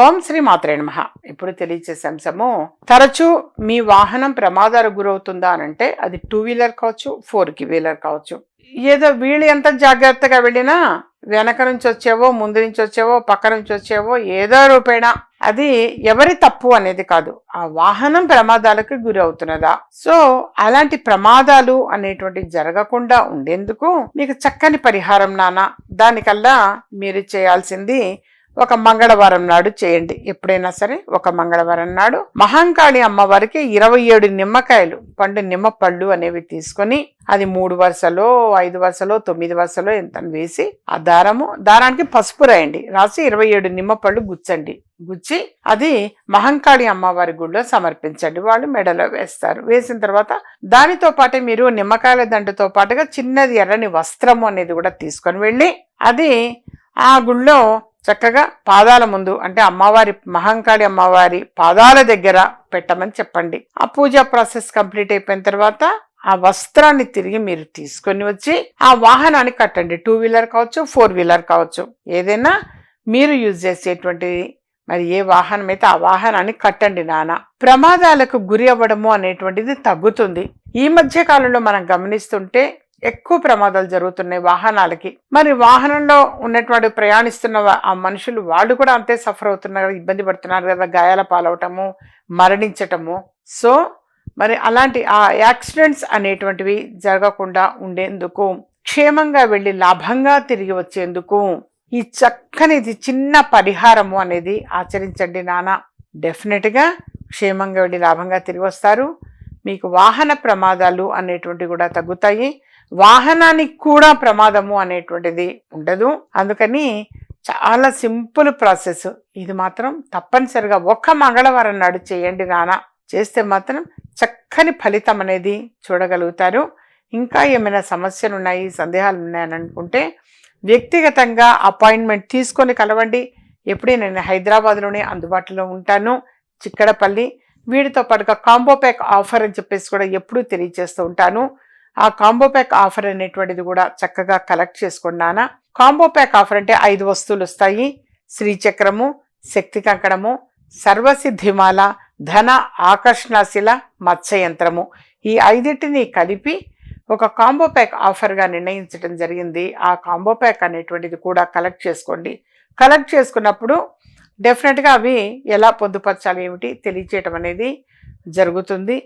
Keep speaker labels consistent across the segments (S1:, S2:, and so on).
S1: ఓం శ్రీ మాత్రే నమ. ఇప్పుడు తెలియచేసే అంశము తరచూ మీ వాహనం ప్రమాదాలకు గురవుతుందా అని అంటే అది టూ వీలర్ కావచ్చు ఫోర్కి వీలర్ కావచ్చు. ఏదో వీళ్ళు ఎంత జాగ్రత్తగా వెళ్ళినా వెనక నుంచి వచ్చేవో ముందు నుంచి వచ్చేవో పక్క నుంచి వచ్చేవో ఏదో రూపేణా. అది ఎవరి తప్పు అనేది కాదు. ఆ వాహనం ప్రమాదాలకు గురి అవుతున్నదా సో అలాంటి ప్రమాదాలు అనేటువంటి జరగకుండా ఉండేందుకు మీకు చక్కని పరిహారం నాన్న. దానికల్లా మీరు చేయాల్సింది ఒక మంగళవారం నాడు చేయండి. ఎప్పుడైనా సరే ఒక మంగళవారం నాడు మహాంకాళి అమ్మవారికి ఇరవై ఏడు నిమ్మకాయలు పండు నిమ్మ పళ్ళు అనేవి తీసుకొని అది మూడు వరుసలో ఐదు వరుసలో తొమ్మిది వరుసలో ఎంత వేసి ఆ దారము దారానికి పసుపు రాయండి. రాసి ఇరవై ఏడు నిమ్మ పళ్ళు గుచ్చండి. గుచ్చి అది మహంకాళి అమ్మవారి గుడిలో సమర్పించండి. వాళ్ళు మెడలో వేస్తారు. వేసిన తర్వాత దానితో పాటే మీరు నిమ్మకాయల దండతో పాటుగా చిన్నది ఎర్రని వస్త్రము అనేది కూడా తీసుకొని వెళ్ళి అది ఆ గుళ్ళో చక్కగా పాదాల ముందు అంటే అమ్మవారి మహంకాళి అమ్మవారి పాదాల దగ్గర పెట్టమని చెప్పండి. ఆ పూజా ప్రాసెస్ కంప్లీట్ అయిపోయిన తర్వాత ఆ వస్త్రాన్ని తిరిగి మీరు తీసుకొని వచ్చి ఆ వాహనాన్ని కట్టండి. టూ వీలర్ కావచ్చు ఫోర్ వీలర్ కావచ్చు. ఏదైనా మీరు యూజ్ చేసేటువంటి మరి ఏ వాహనం అయితే ఆ వాహనాన్ని కట్టండి నాన్న. ప్రమాదాలకు గురి అవ్వడము అనేటువంటిది తగ్గుతుంది. ఈ మధ్య కాలంలో మనం గమనిస్తుంటే ఎక్కువ ప్రమాదాలు జరుగుతున్నాయి వాహనాలకి. మరి వాహనంలో ఉన్నటువంటి ప్రయాణిస్తున్న ఆ మనుషులు వాళ్ళు కూడా అంతే సఫర్ అవుతున్నారు కదా, ఇబ్బంది పడుతున్నారు కదా గాయాల పాలవటము మరణించటము. సో మరి అలాంటి ఆ యాక్సిడెంట్స్ అనేటువంటివి జరగకుండా ఉండేందుకు క్షేమంగా వెళ్ళి లాభంగా తిరిగి వచ్చేందుకు ఈ చక్కనిది చిన్న పరిహారము అనేది ఆచరించండి నాన్న. డెఫినెట్గా క్షేమంగా వెళ్ళి లాభంగా తిరిగి వస్తారు. మీకు వాహన ప్రమాదాలు అనేటువంటివి కూడా తగ్గుతాయి. వాహనానికి కూడా ప్రమాదము అనేటువంటిది ఉండదు. అందుకని చాలా సింపుల్ ప్రాసెస్. ఇది మాత్రం తప్పనిసరిగా ఒక్క మంగళవారం నాడు చేయండి నాన్న. చేస్తే మాత్రం చక్కని ఫలితం అనేది చూడగలుగుతారు. ఇంకా ఏమైనా సమస్యలు ఉన్నాయి సందేహాలు ఉన్నాయని అనుకుంటే వ్యక్తిగతంగా అపాయింట్మెంట్ తీసుకొని కలవండి. ఎప్పుడే నేను హైదరాబాద్లోనే అందుబాటులో ఉంటాను. చిక్కడపల్లి. వీటితో పాటుగా కాంబో ప్యాక్ ఆఫర్ అని చెప్పేసి కూడా ఎప్పుడూ తెలియజేస్తూ ఉంటాను. ఆ కాంబో ప్యాక్ ఆఫర్ అనేటువంటిది కూడా చక్కగా కలెక్ట్ చేసుకున్నానా కాంబో ప్యాక్ ఆఫర్ అంటే ఐదు వస్తువులు వస్తాయి. శ్రీచక్రము శక్తి కంకణము సర్వసిద్ధిమాల ధన ఆకర్షణశిల మత్స్యయంత్రము. ఈ ఐదింటిని కలిపి ఒక కాంబో ప్యాక్ ఆఫర్గా నిర్ణయించడం జరిగింది. ఆ కాంబో ప్యాక్ అనేటువంటిది కూడా కలెక్ట్ చేసుకోండి. కలెక్ట్ చేసుకున్నప్పుడు డెఫినెట్గా అవి ఎలా పొందుపరచాలి ఏమిటి తెలియచేయటం అనేది జరుగుతుంది.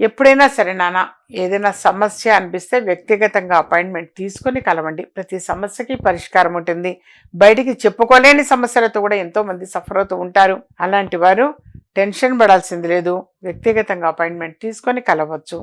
S1: ఎప్పుడైనా సరే నాన్న ఏదైనా సమస్య అనిపిస్తే వ్యక్తిగతంగా అపాయింట్మెంట్ తీసుకొని కలవండి. ప్రతి సమస్యకి పరిష్కారం ఉంటుంది. బయటికి చెప్పుకోలేని సమస్యలతో కూడా ఎంతో మంది సఫర్ అవుతూ ఉంటారు. అలాంటి వారు టెన్షన్ పడాల్సింది లేదు. వ్యక్తిగతంగా అపాయింట్మెంట్ తీసుకొని కలవచ్చు.